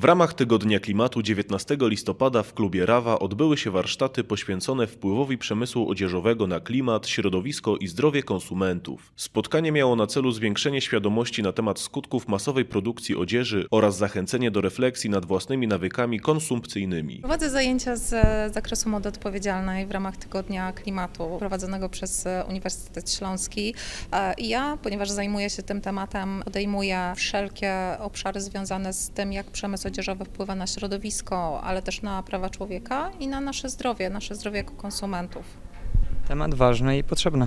W ramach Tygodnia Klimatu 19 listopada w klubie Rawa odbyły się warsztaty poświęcone wpływowi przemysłu odzieżowego na klimat, środowisko i zdrowie konsumentów. Spotkanie miało na celu zwiększenie świadomości na temat skutków masowej produkcji odzieży oraz zachęcenie do refleksji nad własnymi nawykami konsumpcyjnymi. Prowadzę zajęcia z zakresu mody odpowiedzialnej w ramach Tygodnia Klimatu prowadzonego przez e, Uniwersytet Śląski. E, I ja, ponieważ zajmuję się tym tematem, podejmuję wszelkie obszary związane z tym, jak przemysł odzieżowy wpływa na środowisko, ale też na prawa człowieka i na nasze zdrowie, nasze zdrowie jako konsumentów. Temat ważny i potrzebny.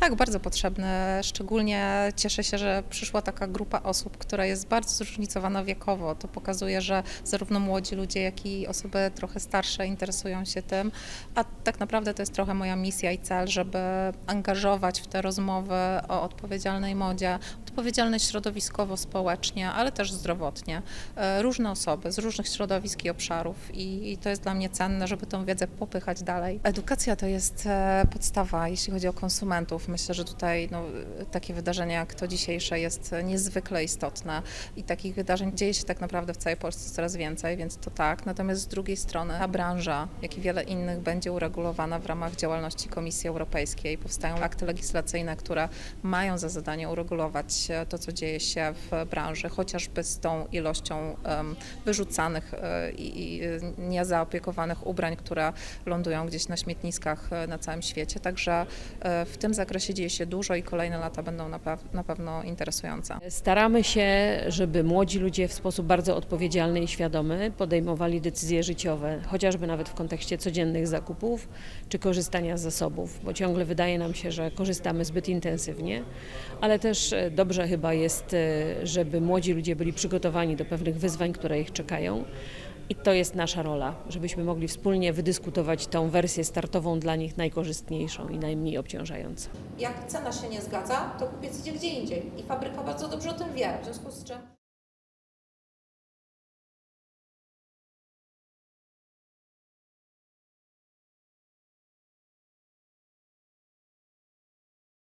Tak, bardzo potrzebny. Szczególnie cieszę się, że przyszła taka grupa osób, która jest bardzo zróżnicowana wiekowo. To pokazuje, że zarówno młodzi ludzie, jak i osoby trochę starsze interesują się tym. A tak naprawdę to jest trochę moja misja i cel, żeby angażować w te rozmowy o odpowiedzialnej modzie, odpowiedzialnej środowiskowo, społecznie, ale też zdrowotnie. e, Różne osoby z różnych środowisk i obszarów i, i to jest dla mnie cenne, żeby tą wiedzę popychać dalej. Edukacja to jest e, podstawa, jeśli chodzi o konsumentów. Myślę, że tutaj no, takie wydarzenie jak to dzisiejsze jest niezwykle istotne i takich wydarzeń dzieje się tak naprawdę w całej Polsce coraz więcej, więc to tak. Natomiast z drugiej strony ta branża, jak i wiele innych będzie uregulowana w ramach działalności Komisji Europejskiej. Powstają akty legislacyjne, które mają za zadanie uregulować to, co dzieje się w branży, chociażby z tą ilością wyrzucanych e, i, niezaopiekowanych ubrań, które lądują gdzieś na śmietniskach e, na całym świecie. Także e, w tym zakresie dzieje się dużo i kolejne lata będą na, na pewno interesujące. Staramy się, żeby młodzi ludzie w sposób bardzo odpowiedzialny i świadomy podejmowali decyzje życiowe, chociażby nawet w kontekście codziennych zakupów czy korzystania z zasobów, bo ciągle wydaje nam się, że korzystamy zbyt intensywnie, ale też e, dobrze chyba jest, e, żeby młodzi ludzie byli przygotowani do pewnych wyzwań, które ich czekają. I to jest nasza rola, żebyśmy mogli wspólnie wydyskutować tą wersję startową dla nich najkorzystniejszą i najmniej obciążającą. Jak cena się nie zgadza, to kupiec idzie gdzie indziej i fabryka bardzo dobrze o tym wie, w związku z czym